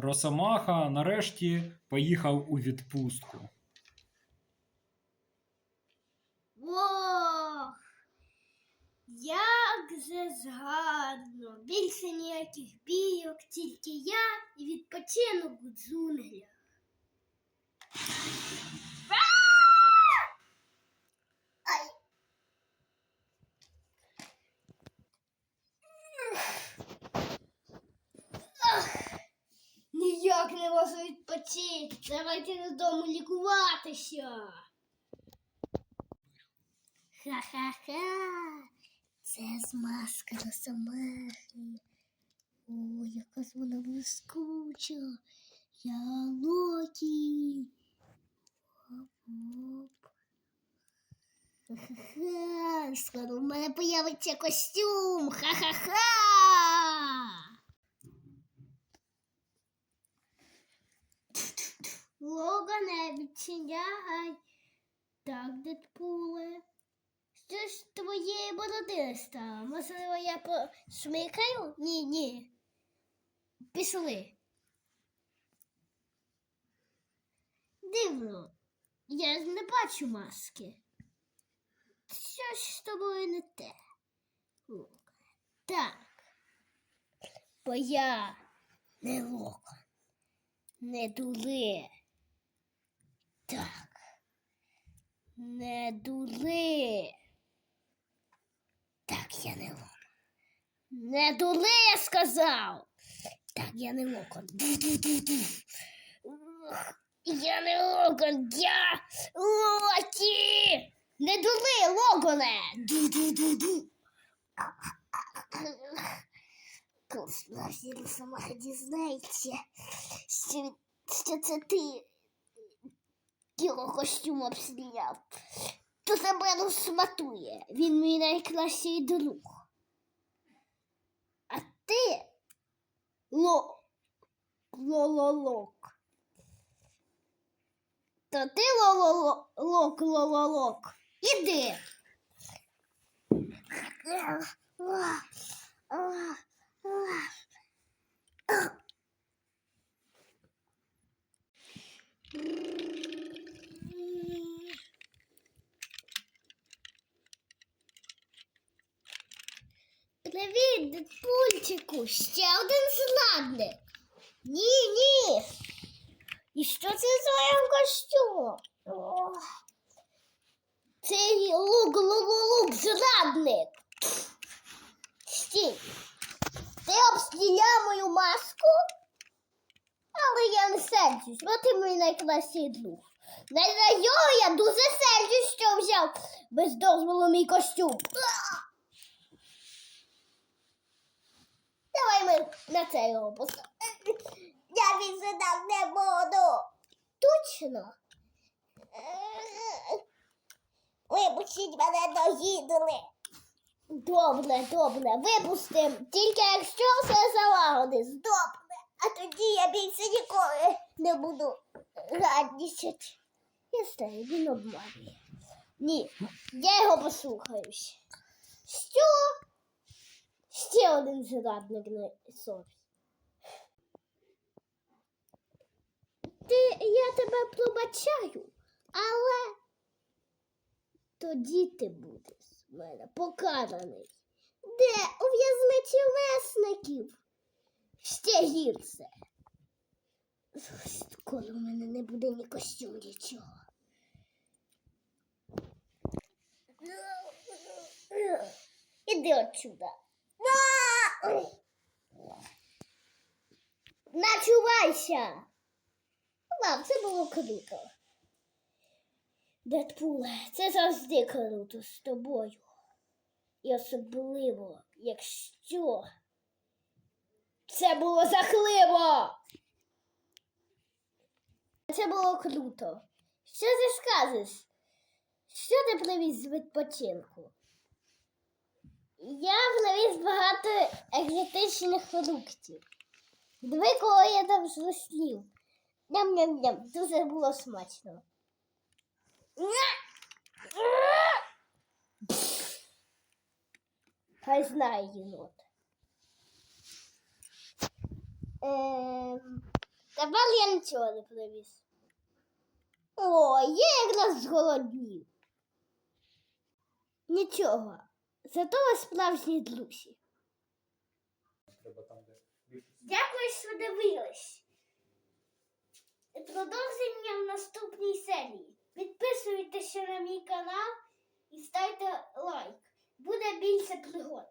Росомаха нарешті поїхав у відпустку. Ох, як же згарно. Більше ніяких бійок, тільки я і відпочинок у джунглях. Ніяк не можу відпочити. Давайте додому лікуватися. Ха-ха-ха. Це змазка росомахи. О, яка ж вона блискуча. Я Локі. Оп-оп. Ха-ха-ха. Скоро в мене появиться костюм. Ха-ха-ха. Логане, відчиняй. Так, Дедпуле. Що ж твоєї бороди не? Можливо, я посмикаю? Ні, ні. Пішли. Дивно. Я не бачу маски. Що ж з тобою не те? Так. Бо я не локон. Не дури. Так. Не дури. Так, я не локон. Не дури, я сказав. Так, я не локон. Я не локон, я локі. Не дури, локоне. Ду-ду-ду-ду. Коли справді сама дізнається, що, що це ти його костюм обстріляв, то тебе розсматує. Він мій найкращий друг. А ти ло лололок. То ти лололок лололок. Іди. Дедпульчику, ще один зладник. Ні, ні. І що це за костюм? Це лук, лук, лук, зрадник. Стій. Ти обстріляв мою маску? Але я не сердюсь, бо ти мій найкращий друг. Не за його я дуже сердюсь, що взяв без дозволу мій костюм. Давай ми на це його поставимо. Я відзадав не буду. Точно. Випустіть мене доїдали. Добре, добре, випустим. Тільки якщо все залагодить. Добре. А тоді я більше ніколи не буду раднічати. Я знаю, він обманює. Ні, я його послухаюсь. Що? Ще один зрадник на совість. Ти, я тебе пробачаю, але тоді ти будеш в мене покараний. Де у в'язниці месників? Ще гірше. Скоро в мене не буде ні костюм, нічого. Іди отсюда. Начувайся. Мам, це було круто. Дедпуле, це завжди круто з тобою. І особливо, якщо це було жахливо. Це було круто. Що ти скажеш? Що ти привіз з відпочинку? Я привіз багато екзотичних фруктів. Диви, кого я там зрослів. Ням-ням-ням, дуже було смачно. Хай знає єнот. Ем... Тепер я нічого не привіз. О, я якраз зголоднів. Нічого. Зато ви справжні друзі. Дякую, що дивились. Продовження в наступній серії. Підписуйтеся на мій канал і ставте лайк. Буде більше пригод.